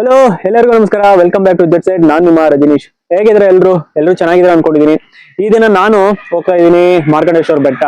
Hello ಎಲ್ಲರಿಗೂ ನಮಸ್ಕಾರ. Welcome back to that side ನಾನು ನಿಮ್ಮ ರಜನೀಶ್. ಹೇಗಿದ್ರೆ ಎಲ್ರು? ಎಲ್ಲರೂ ಚೆನ್ನಾಗಿದ್ರೆ ಅನ್ಕೊಂಡಿದೀನಿ ಈ ದಿನ ನಾನು ಹೋಗ್ತಾ ಇದ್ದೀನಿ ಮಾರ್ಕಂಡೇಶ್ವರ ಬೆಟ್ಟ.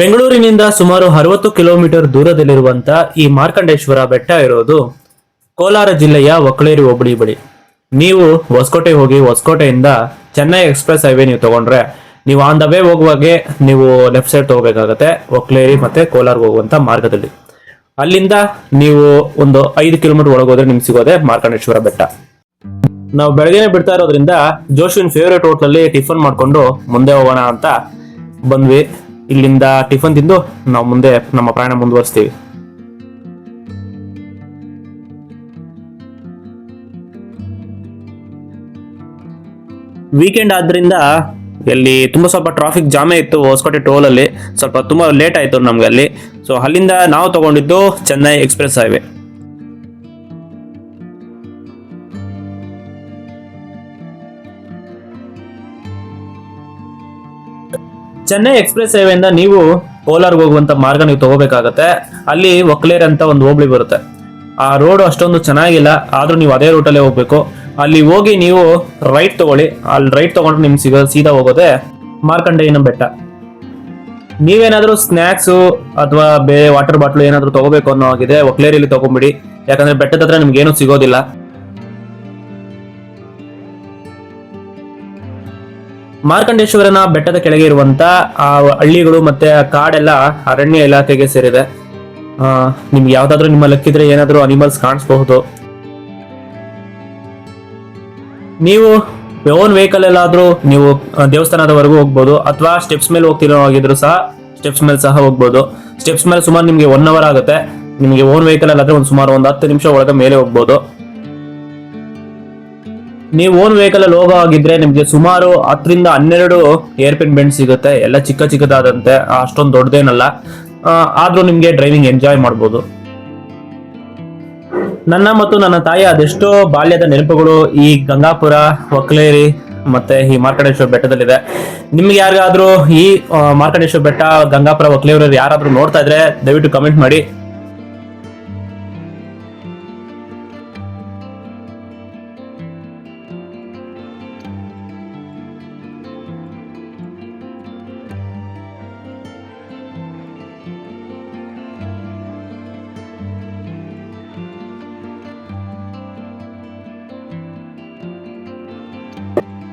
ಬೆಂಗಳೂರಿನಿಂದ ಸುಮಾರು ಅರವತ್ತು ಕಿಲೋಮೀಟರ್ ದೂರದಲ್ಲಿರುವಂತಹ ಈ ಮಾರ್ಕಂಡೇಶ್ವರ ಬೆಟ್ಟ ಇರೋದು ಕೋಲಾರ ಜಿಲ್ಲೆಯ ಒಕ್ಕಳೇರಿ ಹೋಬಳಿ ಬಳಿ. ನೀವು ಹೊಸಕೋಟೆ ಹೋಗಿ ಹೊಸಕೋಟೆಯಿಂದ ಚೆನ್ನೈ ಎಕ್ಸ್ಪ್ರೆಸ್ ಹೈವೇ ನೀವು ತಗೊಂಡ್ರೆ ನೀವು ಆನ್ ದ ವೇ ಹೋಗುವಾಗೆ ನೀವು ಲೆಫ್ಟ್ ಸೈಡ್ ತಗೋಬೇಕಾಗತ್ತೆ, ಒಕ್ಕಳೇರಿ ಮತ್ತೆ ಕೋಲಾರ್ಗೆ ಹೋಗುವಂತ ಮಾರ್ಗದಲ್ಲಿ. ಅಲ್ಲಿಂದ ನೀವು ಒಂದು ಐದು ಕಿಲೋಮೀಟರ್ ಒಳಗೋದ್ರೆ ನಿಮ್ಗೆ ಸಿಗೋದೆ ಮಾರ್ಕಂಡೇಶ್ವರ ಬೆಟ್ಟ. ನಾವು ಬೆಳಗ್ಗೆನೆ ಬಿಡ್ತಾ ಇರೋದ್ರಿಂದ ಜೋಶಿನ್ ಫೇವ್ರೇಟ್ ಹೋಟ್ಲಲ್ಲಿ ಟಿಫನ್ ಮಾಡ್ಕೊಂಡು ಮುಂದೆ ಹೋಗೋಣ ಅಂತ ಬಂದ್ವಿ. ಇಲ್ಲಿಂದ ಟಿಫನ್ ತಿಂದು ನಾವು ಮುಂದೆ ನಮ್ಮ ಪ್ರಯಾಣ ಮುಂದುವರಿಸ್ತೀವಿ. ವೀಕೆಂಡ್ ಆದ್ರಿಂದ ಅಲ್ಲಿ ತುಂಬ ಸ್ವಲ್ಪ ಟ್ರಾಫಿಕ್ ಜಾಮೇ ಇತ್ತು, ಹೊಸಕೋಟೆ ಟೋಲ್ ಅಲ್ಲಿ. ಸ್ವಲ್ಪ ತುಂಬಾ ಲೇಟ್ ಆಯ್ತು ನಮಗೆ ಅಲ್ಲಿ. ಸೊ ಅಲ್ಲಿಂದ ನಾವು ತಗೊಂಡಿದ್ದು Chennai express highway Chennai express ಸೇವೆಯಿಂದ ನೀವು ಕೋಲಾರ್ಗೆ ಹೋಗುವಂತ ಮಾರ್ಗ ನೀವು ತಗೋಬೇಕಾಗತ್ತೆ. ಅಲ್ಲಿ ಒಕ್ಲೇರ್ ಅಂತ ಒಂದು ಹೋಬಳಿ ಬರುತ್ತೆ. ಆ ರೋಡ್ ಅಷ್ಟೊಂದು ಚೆನ್ನಾಗಿಲ್ಲ, ಆದ್ರೂ ನೀವು ಅದೇ ರೂಟಲ್ಲೇ ಹೋಗ್ಬೇಕು. ಅಲ್ಲಿ ಹೋಗಿ ನೀವು ರೈಟ್ ತಗೊಳ್ಳಿ. ಅಲ್ಲಿ ರೈಟ್ ತಗೊಂಡ್ರೆ ನಿಮ್ಗೆ ಸಿಗೋ, ಸೀದಾ ಹೋಗೋದೆ ಮಾರ್ಕಂಡೇಯನ ಬೆಟ್ಟ. ನೀವೇನಾದ್ರೂ ಸ್ನ್ಯಾಕ್ಸು ಅಥವಾ ಬೇರೆ ವಾಟರ್ ಬಾಟ್ಲು ಏನಾದರೂ ತಗೋಬೇಕು ಅನ್ನೋ ಆಗಿದೆ ಒಕ್ಲೇರಿಯಲ್ಲಿ ತಗೊಂಬಿಡಿ ಯಾಕಂದ್ರೆ ಬೆಟ್ಟದ ಹತ್ರ ನಿಮ್ಗೆ ಏನೂ ಸಿಗೋದಿಲ್ಲ. ಮಾರ್ಕಂಡೇಶ್ವರನ ಬೆಟ್ಟದ ಕೆಳಗೆ ಇರುವಂತ ಆ ಹಳ್ಳಿಗಳು ಮತ್ತೆ ಆ ಕಾಡೆಲ್ಲ ಅರಣ್ಯ ಇಲಾಖೆಗೆ ಸೇರಿದೆ. ನಿಮ್ಗೆ ಯಾವ್ದಾದ್ರು ನಿಮ್ಮ ಲಕ್ಕಿದ್ರೆ ಏನಾದರೂ ಅನಿಮಲ್ಸ್ ಕಾಣಿಸ್ಬಹುದು. ನೀವು ಓನ್ ವೆಹಿಕಲ್ ಎಲ್ಲಾದ್ರೂ ನೀವು ದೇವಸ್ಥಾನದವರೆಗೂ ಹೋಗ್ಬೋದು, ಅಥವಾ ಸ್ಟೆಪ್ಸ್ ಮೇಲೆ ಹೋಗ್ತಿರೋ ಆಗಿದ್ರು ಸಹ ಸ್ಟೆಪ್ಸ್ ಮೇಲೆ ಸಹ ಹೋಗ್ಬೋದು. ಸ್ಟೆಪ್ಸ್ ಮೇಲೆ ಸುಮಾರು ನಿಮಗೆ ಒನ್ ಅವರ್ ಆಗುತ್ತೆ. ನಿಮಗೆ ಓನ್ ವೆಹಿಕಲ್ ಅಲ್ಲಾದ್ರೆ ಒಂದು ಸುಮಾರು ಒಂದು ಹತ್ತು ನಿಮಿಷ ಒಳಗೆ ಮೇಲೆ ಹೋಗ್ಬೋದು. ನೀವು ಓನ್ ವೆಹಿಕಲ್ ಅಲ್ಲಿ ಹೋಗೋ ಆಗಿದ್ರೆ ನಿಮ್ಗೆ ಸುಮಾರು ಹತ್ತರಿಂದ ಹನ್ನೆರಡು ಏರ್ ಪಿನ್ ಬೆಂಡ್ ಸಿಗುತ್ತೆ. ಎಲ್ಲ ಚಿಕ್ಕ ಚಿಕ್ಕದಾದಂತೆ, ಅಷ್ಟೊಂದು ದೊಡ್ಡದೇನಲ್ಲ. ಆದ್ರೂ ನಿಮ್ಗೆ ಡ್ರೈವಿಂಗ್ ಎಂಜಾಯ್ ಮಾಡ್ಬೋದು. ನನ್ನ ಮತ್ತು ನನ್ನ ತಾಯಿ ಅದೆಷ್ಟೋ ಬಾಲ್ಯದ ನೆನಪುಗಳು ಈ ಗಂಗಾಪುರ, ಒಕ್ಲೇರಿ ಮತ್ತೆ ಈ ಮಾರ್ಕಂಡೇಶ್ವರ ಬೆಟ್ಟದಲ್ಲಿದೆ. ನಿಮ್ಗೆ ಯಾರಿಗಾದ್ರೂ ಈ ಮಾರ್ಕಂಡೇಶ್ವರ ಬೆಟ್ಟ, ಗಂಗಾಪುರ ಒಕ್ಲೇರಿ ಯಾರಾದ್ರೂ ನೋಡ್ತಾ ಇದ್ರೆ ದಯವಿಟ್ಟು ಕಮೆಂಟ್ ಮಾಡಿ.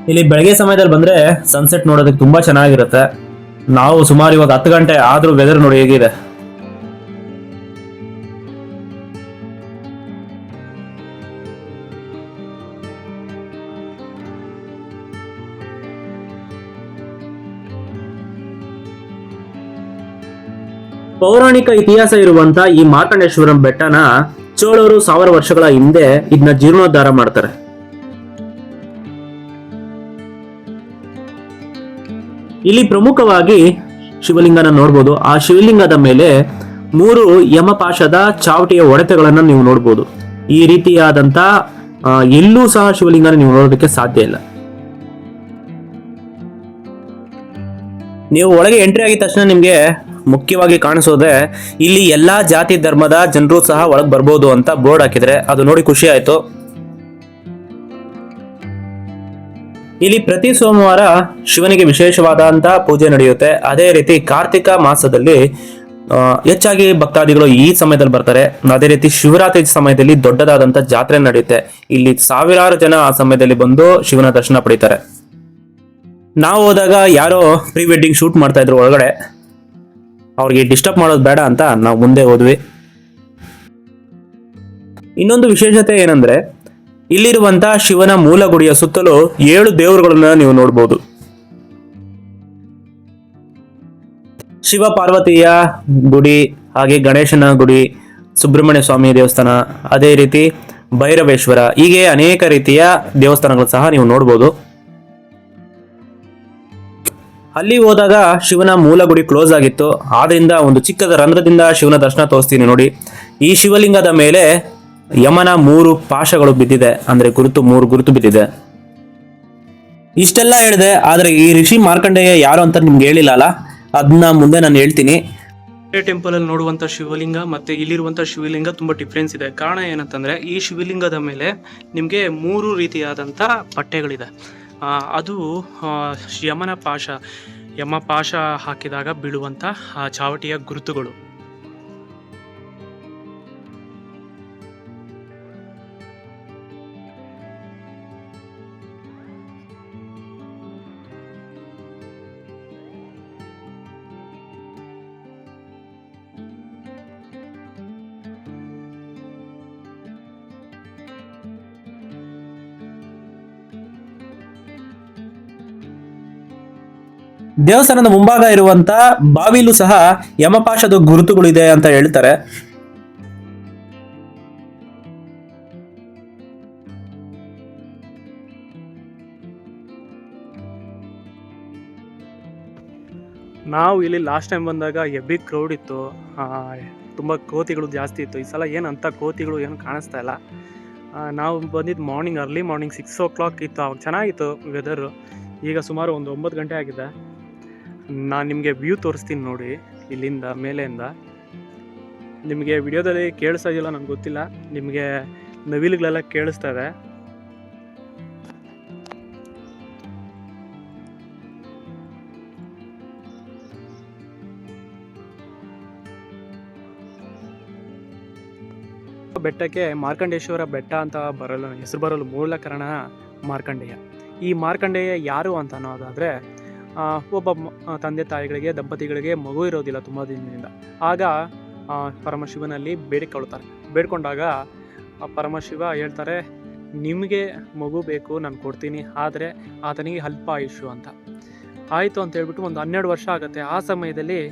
ಇಲ್ಲಿ ಬೆಳಗ್ಗೆ ಸಮಯದಲ್ಲಿ ಬಂದ್ರೆ ಸನ್ಸೆಟ್ ನೋಡೋದಕ್ಕೆ ತುಂಬಾ ಚೆನ್ನಾಗಿರುತ್ತೆ. ನಾವು ಸುಮಾರು ಇವಾಗ ಹತ್ತು ಗಂಟೆ ಆದ್ರೂ ವೆದರ್ ನೋಡಿ ಹೇಗಿದೆ. ಪೌರಾಣಿಕ ಇತಿಹಾಸ ಇರುವಂತ ಈ ಮಾರ್ಕಂಡೇಶ್ವರಂ ಬೆಟ್ಟನ ಚೋಳರು ಸಾವಿರ ವರ್ಷಗಳ ಹಿಂದೆ ಇದನ್ನ ಜೀರ್ಣೋದ್ಧಾರ ಮಾಡ್ತಾರೆ. ಇಲ್ಲಿ ಪ್ರಮುಖವಾಗಿ ಶಿವಲಿಂಗನ ನೋಡ್ಬೋದು. ಆ ಶಿವಲಿಂಗದ ಮೇಲೆ ಮೂರು ಯಮಪಾಶದ ಚಾವಟಿಯ ಒಡೆತಗಳನ್ನು ನೀವು ನೋಡ್ಬೋದು. ಈ ರೀತಿಯಾದಂತ ಎಲ್ಲೂ ಸಹ ಶಿವಲಿಂಗನ ನೀವು ನೋಡೋದಕ್ಕೆ ಸಾಧ್ಯ ಇಲ್ಲ. ನೀವು ಒಳಗೆ ಎಂಟ್ರಿ ಆಗಿದ ತಕ್ಷಣ ನಿಮಗೆ ಮುಖ್ಯವಾಗಿ ಕಾಣಿಸೋದೆ, ಇಲ್ಲಿ ಎಲ್ಲಾ ಜಾತಿ ಧರ್ಮದ ಜನರು ಸಹ ಒಳಗೆ ಬರ್ಬೋದು ಅಂತ ಬೋರ್ಡ್ ಹಾಕಿದ್ರೆ ಅದು ನೋಡಿ ಖುಷಿ ಆಯ್ತು. ಇಲ್ಲಿ ಪ್ರತಿ ಸೋಮವಾರ ಶಿವನಿಗೆ ವಿಶೇಷವಾದಂತಹ ಪೂಜೆ ನಡೆಯುತ್ತೆ. ಅದೇ ರೀತಿ ಕಾರ್ತಿಕ ಮಾಸದಲ್ಲಿ ಹೆಚ್ಚಾಗಿ ಭಕ್ತಾದಿಗಳು ಈ ಸಮಯದಲ್ಲಿ ಬರ್ತಾರೆ. ಅದೇ ರೀತಿ ಶಿವರಾತ್ರಿ ಸಮಯದಲ್ಲಿ ದೊಡ್ಡದಾದಂತ ಜಾತ್ರೆ ನಡೆಯುತ್ತೆ. ಇಲ್ಲಿ ಸಾವಿರಾರು ಜನ ಆ ಸಮಯದಲ್ಲಿ ಬಂದು ಶಿವನ ದರ್ಶನ ಪಡಿತಾರೆ. ನಾವು ಹೋದಾಗ ಯಾರೋ ಪ್ರೀ ವೆಡ್ಡಿಂಗ್ ಶೂಟ್ ಮಾಡ್ತಾ ಇದ್ರು ಒಳಗಡೆ. ಅವ್ರಿಗೆ ಡಿಸ್ಟರ್ಬ್ ಮಾಡೋದು ಬೇಡ ಅಂತ ನಾವು ಮುಂದೆ ಹೋದ್ವಿ. ಇನ್ನೊಂದು ವಿಶೇಷತೆ ಏನಂದ್ರೆ ಇಲ್ಲಿರುವಂತ ಶಿವನ ಮೂಲ ಗುಡಿಯ ಸುತ್ತಲೂ ಏಳು ದೇವರುಗಳನ್ನ ನೀವು ನೋಡಬಹುದು ಶಿವ ಪಾರ್ವತಿಯ ಗುಡಿ, ಹಾಗೆ ಗಣೇಶನ ಗುಡಿ, ಸುಬ್ರಹ್ಮಣ್ಯ ಸ್ವಾಮಿ ದೇವಸ್ಥಾನ, ಅದೇ ರೀತಿ ಭೈರವೇಶ್ವರ, ಹೀಗೆ ಅನೇಕ ರೀತಿಯ ದೇವಸ್ಥಾನಗಳು ಸಹ ನೀವು ನೋಡಬಹುದು ಅಲ್ಲಿ ಹೋದಾಗ ಶಿವನ ಮೂಲ ಗುಡಿ ಕ್ಲೋಸ್ ಆಗಿತ್ತು. ಆದ್ರಿಂದ ಒಂದು ಚಿಕ್ಕದ ರಂಧ್ರದಿಂದ ಶಿವನ ದರ್ಶನ ತೋರಿಸ್ತೀನಿ ನೋಡಿ. ಈ ಶಿವಲಿಂಗದ ಮೇಲೆ ಯಮನ ಮೂರು ಪಾಶಗಳು ಬಿದ್ದಿದೆ, ಅಂದ್ರೆ ಗುರುತು ಮೂರು ಗುರುತು ಬಿದ್ದಿದೆ. ಇಷ್ಟೆಲ್ಲ ಹೇಳಿದೆ, ಆದ್ರೆ ಈ ಋಷಿ ಮಾರ್ಕಂಡೇಯ ಯಾರು ಅಂತ ನಿಮ್ಗೆ ಹೇಳಿಲ್ಲ ಅಲ್ಲ ಅದನ್ನ ಮುಂದೆ ನಾನು ಹೇಳ್ತೀನಿ. ಟೆಂಪಲ್ ಅಲ್ಲಿ ನೋಡುವಂತ ಶಿವಲಿಂಗ ಮತ್ತೆ ಇಲ್ಲಿರುವಂತ ಶಿವಲಿಂಗ ತುಂಬಾ ಡಿಫ್ರೆನ್ಸ್ ಇದೆ. ಕಾರಣ ಏನಂತಂದ್ರೆ, ಈ ಶಿವಲಿಂಗದ ಮೇಲೆ ನಿಮಗೆ ಮೂರು ರೀತಿಯಾದಂತ ಬಟ್ಟೆಗಳಿದೆ. ಅದು ಯಮನ ಪಾಶ, ಯಮ ಪಾಶ ಹಾಕಿದಾಗ ಬೀಳುವಂತ ಚಾವಟಿಯ ಗುರುತುಗಳು. ದೇವಸ್ಥಾನದ ಮುಂಭಾಗ ಇರುವಂತ ಬಾವಿಲು ಸಹ ಯಮಪಾಶದ ಗುರುತುಗಳಿದೆ ಅಂತ ಹೇಳ್ತಾರೆ. ನಾವು ಇಲ್ಲಿ ಲಾಸ್ಟ್ ಟೈಮ್ ಬಂದಾಗ ಎಬ್ಬಿ ಕ್ರೌಡ್ ಇತ್ತು. ತುಂಬ ಕೋತಿಗಳು ಜಾಸ್ತಿ ಇತ್ತು. ಈ ಸಲ ಏನು ಅಂಥ ಕೋತಿಗಳು ಏನು ಕಾಣಿಸ್ತಾ ಇಲ್ಲ. ನಾವು ಬಂದಿದ್ದು morning early morning six o'clock ಇತ್ತು. ಅವಾಗ ಚೆನ್ನಾಗಿತ್ತು ವೆದರು ಈಗ ಸುಮಾರು ಒಂದು ಒಂಬತ್ತು ಗಂಟೆ ಆಗಿದೆ. ನಾನು ನಿಮಗೆ ವ್ಯೂ ತೋರಿಸ್ತೀನಿ ನೋಡಿ, ಇಲ್ಲಿಂದ ಮೇಲೆಯಿಂದ. ನಿಮಗೆ ವಿಡಿಯೋದಲ್ಲಿ ಕೇಳಿಸ್ತಾ ಇದೆಯಲ್ಲ ನನಗೆ ಗೊತ್ತಿಲ್ಲ. ನಿಮಗೆ ನವಿಲುಗಳೆಲ್ಲ ಕೇಳಿಸ್ತಾ ಇದೆ. ಬೆಟ್ಟಕ್ಕೆ ಮಾರ್ಕಂಡೇಶ್ವರ ಬೆಟ್ಟ ಅಂತ ಬರಲು, ಹೆಸರು ಬರಲು ಮೂಲ ಕಾರಣ ಮಾರ್ಕಂಡೇಯ. ಈ ಮಾರ್ಕಂಡೇಯ ಯಾರು ಅಂತ ಅನ್ನೋದಾದರೆ ಒಬ್ಬ ತಂದೆ ತಾಯಿಗಳಿಗೆ, ದಂಪತಿಗಳಿಗೆ ಮಗು ಇರೋದಿಲ್ಲ ತುಂಬ ದಿನದಿಂದ. ಆಗ ಪರಮಶಿವನಲ್ಲಿ ಬೇಡಿಕೊಳ್ಳುತ್ತಾರೆ. ಬೇಡ್ಕೊಂಡಾಗ ಪರಮಶಿವ ಹೇಳ್ತಾರೆ, ನಿಮಗೆ ಮಗು ಬೇಕು, ನಾನು ಕೊಡ್ತೀನಿ. ಆದರೆ ಆತನಿಗೆ ಅಲ್ಪ ಆಯುಷು ಅಂತ. ಆಯಿತು ಅಂತ ಹೇಳ್ಬಿಟ್ಟು ಒಂದು ಹನ್ನೆರಡು ವರ್ಷ ಆಗುತ್ತೆ. ಆ ಸಮಯದಲ್ಲಿ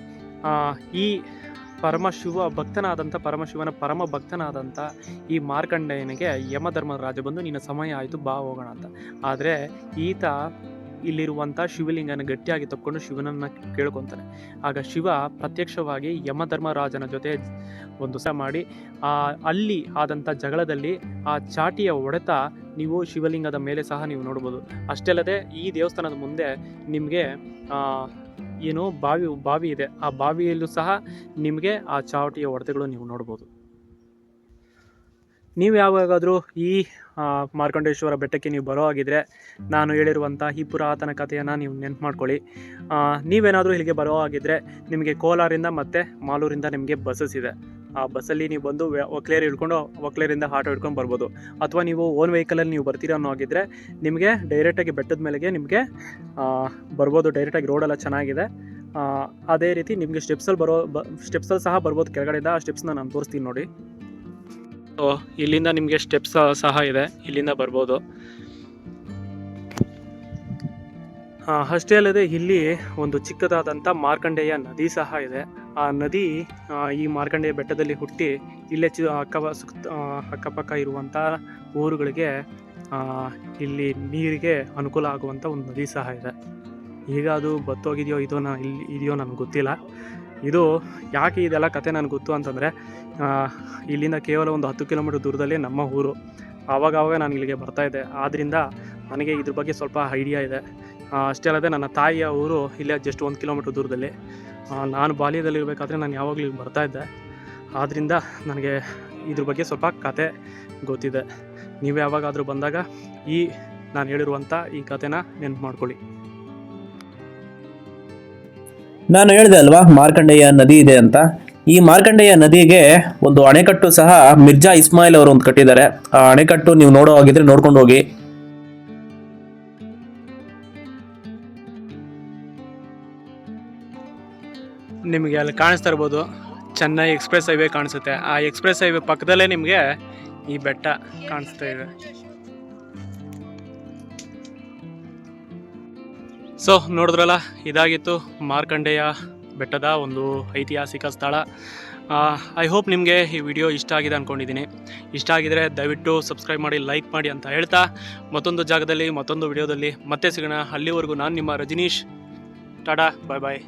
ಈ ಪರಮಶಿವ ಭಕ್ತನಾದಂಥ, ಪರಮಶಿವನ ಪರಮ ಭಕ್ತನಾದಂಥ ಈ ಮಾರ್ಕಂಡೇಯನಿಗೆ ಯಮಧರ್ಮರಾಜ ಬಂದು, ನಿನ್ನ ಸಮಯ ಆಯಿತು, ಬಾ, ಹೋಗೋಣ ಅಂತ. ಆದರೆ, ಈತ ಇಲ್ಲಿರುವಂಥ ಶಿವಲಿಂಗನ ಗಟ್ಟಿಯಾಗಿ ತಕ್ಕೊಂಡು ಶಿವನನ್ನು ಕೇಳ್ಕೊತಾನೆ. ಆಗ ಶಿವ ಪ್ರತ್ಯಕ್ಷವಾಗಿ ಯಮಧರ್ಮರಾಜನ ಜೊತೆ ಒಂದು ಸಹ ಮಾಡಿ, ಆ ಅಲ್ಲಿ ಆದಂಥ ಜಗಳದಲ್ಲಿ ಆ ಚಾಟಿಯ ಹೊಡೆತ ನೀವು ಶಿವಲಿಂಗದ ಮೇಲೆ ಸಹ ನೀವು ನೋಡ್ಬೋದು. ಅಷ್ಟೇ ಅಲ್ಲದೆ ಈ ದೇವಸ್ಥಾನದ ಮುಂದೆ ನಿಮಗೆ ಏನು ಬಾವಿ ಬಾವಿ ಇದೆ. ಆ ಬಾವಿಯಲ್ಲೂ ಸಹ ನಿಮಗೆ ಆ ಚಾವಟಿಯ ಹೊಡೆತಗಳು ನೀವು ನೋಡ್ಬೋದು. ನೀವು ಯಾವಾಗಾದರೂ ಈ ಮಾರ್ಕಂಡೇಶ್ವರ ಬೆಟ್ಟಕ್ಕೆ ನೀವು ಬರೋ ಹಾಗಿದ್ರೆ ನಾನು ಹೇಳಿರುವಂಥ ಈ ಪುರಾತನ ಕಥೆಯನ್ನು ನೀವು ನೆನ್ಪು ಮಾಡ್ಕೊಳ್ಳಿ. ನೀವೇನಾದರೂ ಇಲ್ಲಿಗೆ ಬರೋ ಹಾಗಿದ್ರೆ ನಿಮಗೆ ಕೋಲಾರಿಂದ ಮತ್ತು ಮಾಲೂರಿಂದ ನಿಮಗೆ ಬಸ್ಸಸ್ ಇದೆ. ಆ ಬಸ್ಸಲ್ಲಿ ನೀವು ಬಂದು ಒಕ್ಲೇರ್ ಹಿಡ್ಕೊಂಡು ಒಕ್ಲೇರಿಂದ ಆಟೋ ಹಿಡ್ಕೊಂಡು ಬರ್ಬೋದು. ಅಥವಾ ನೀವು ಓನ್ ವೆಹಿಕಲಲ್ಲಿ ನೀವು ಬರ್ತೀರಾ ಅನ್ನೋ ಹಾಗಿದ್ರೆ ನಿಮಗೆ ಡೈರೆಕ್ಟಾಗಿ ಬೆಟ್ಟದ ಮೇಲೆಗೆ ನಿಮಗೆ ಬರ್ಬೋದು. ಡೈರೆಕ್ಟಾಗಿ ರೋಡೆಲ್ಲ ಚೆನ್ನಾಗಿದೆ. ಅದೇ ರೀತಿ ನಿಮಗೆ ಸ್ಟೆಪ್ಸಲ್ಲಿ ಬರೋ, ಬ ಸ್ಟೆಪ್ಸಲ್ಲಿ ಸಹ ಬರ್ಬೋದು. ಕೆಳಗಡೆಯಿಂದ ಆ ಸ್ಟೆಪ್ಸ್ನ ನಾನು ತೋರಿಸ್ತೀನಿ ನೋಡಿ. ಇಲ್ಲಿಂದ ನಿಮಗೆ ಸ್ಟೆಪ್ಸ್ ಸಹ ಇದೆ. ಇಲ್ಲಿಂದ ಬರ್ಬೋದು. ಅಷ್ಟೇ ಅಲ್ಲದೆ ಇಲ್ಲಿ ಒಂದು ಚಿಕ್ಕದಾದಂಥ ಮಾರ್ಕಂಡೇಯ ನದಿ ಸಹ ಇದೆ. ಆ ನದಿ ಈ ಮಾರ್ಕಂಡೇಯ ಬೆಟ್ಟದಲ್ಲಿ ಹುಟ್ಟಿ ಇಲ್ಲೇ ಚಿ ಅಕ್ಕ ಸುತ್ತ ಅಕ್ಕಪಕ್ಕ ಇರುವಂಥ ಊರುಗಳಿಗೆ ಇಲ್ಲಿ ನೀರಿಗೆ ಅನುಕೂಲ ಆಗುವಂಥ ಒಂದು ನದಿ ಸಹ ಇದೆ. ಈಗ ಅದು ಬತ್ತೋಗಿದೆಯೋ ಇದೋ ನಾ ಇಲ್ಲಿ ಇದೆಯೋ ನನಗೆ ಗೊತ್ತಿಲ್ಲ. ಇದು ಯಾಕೆ ಇದೆಲ್ಲ ಕತೆ ನನಗೆ ಗೊತ್ತು ಅಂತಂದರೆ ಇಲ್ಲಿಂದ ಕೇವಲ ಒಂದು ಹತ್ತು ಕಿಲೋಮೀಟರ್ ದೂರದಲ್ಲಿ ನಮ್ಮ ಊರು. ಆವಾಗವಾಗ ಆವಾಗ ನಾನು ಇಲ್ಲಿಗೆ ಬರ್ತಾಯಿದ್ದೆ ಆದ್ದರಿಂದ ನನಗೆ ಇದ್ರ ಬಗ್ಗೆ ಸ್ವಲ್ಪ ಐಡಿಯಾ ಇದೆ. ಅಷ್ಟೇ ಅಲ್ಲದೆ ನನ್ನ ತಾಯಿಯ ಊರು ಇಲ್ಲೇ ಜಸ್ಟ್ ಒಂದು ಕಿಲೋಮೀಟರ್ ದೂರದಲ್ಲಿ. ನಾನು ಬಾಲ್ಯದಲ್ಲಿರಬೇಕಾದ್ರೆ ನಾನು ಯಾವಾಗಲೂ ಇಲ್ಲಿ ಬರ್ತಾಯಿದ್ದೆ ಆದ್ದರಿಂದ ನನಗೆ ಇದ್ರ ಬಗ್ಗೆ ಸ್ವಲ್ಪ ಕತೆ ಗೊತ್ತಿದೆ. ನೀವು ಯಾವಾಗಾದರೂ ಬಂದಾಗ ಈ, ನಾನು ಹೇಳಿರುವಂಥ ಈ ಕತೆನ ನೆನ್ಪು ಮಾಡ್ಕೊಳ್ಳಿ. ನಾನು ಹೇಳಿದೆ ಅಲ್ವಾ, ಮಾರ್ಕಂಡೇಯ ನದಿ ಇದೆ ಅಂತ. ಈ ಮಾರ್ಕಂಡೇಯ ನದಿಗೆ ಒಂದು ಅಣೆಕಟ್ಟು ಸಹ ಮಿರ್ಜಾ ಇಸ್ಮಾಯಿಲ್ ಅವರು ಒಂದು ಕಟ್ಟಿದ್ದಾರೆ. ಆ ಅಣೆಕಟ್ಟು ನೀವು ನೋಡೋ ಹಾಗಿದ್ರೆ ನೋಡ್ಕೊಂಡು ಹೋಗಿ. ನಿಮಗೆ ಅಲ್ಲಿ ಕಾಣಿಸ್ತಾ ಇರ್ಬೋದು, ಚೆನ್ನೈ ಎಕ್ಸ್ಪ್ರೆಸ್ ಹೈವೇ ಕಾಣಿಸುತ್ತೆ. ಆ ಎಕ್ಸ್ಪ್ರೆಸ್ ಹೈವೇ ಪಕ್ಕದಲ್ಲೇ ನಿಮಗೆ ಈ ಬೆಟ್ಟ ಕಾಣಿಸ್ತಾ ಇದೆ. ಸೊ ನೋಡಿದ್ರಲ್ಲ, ಇದಾಗಿತ್ತು ಮಾರ್ಕಂಡೇಯ ಬೆಟ್ಟದ ಒಂದು ಐತಿಹಾಸಿಕ ಸ್ಥಳ. ಐ ಹೋಪ್ ನಿಮಗೆ ಈ ವಿಡಿಯೋ ಇಷ್ಟ ಆಗಿದೆ ಅಂದ್ಕೊಂಡಿದ್ದೀನಿ ಇಷ್ಟ ಆಗಿದರೆ ದಯವಿಟ್ಟು ಸಬ್ಸ್ಕ್ರೈಬ್ ಮಾಡಿ ಲೈಕ್ ಮಾಡಿ ಅಂತ ಹೇಳ್ತಾ, ಮತ್ತೊಂದು ಜಾಗದಲ್ಲಿ, ಮತ್ತೊಂದು ವಿಡಿಯೋದಲ್ಲಿ ಮತ್ತೆ ಸಿಗೋಣ. ಅಲ್ಲಿವರೆಗೂ ನಾನು ನಿಮ್ಮ ರಜನೀಶ್. ಟಾಡಾ ಬಾಯ್ ಬಾಯ್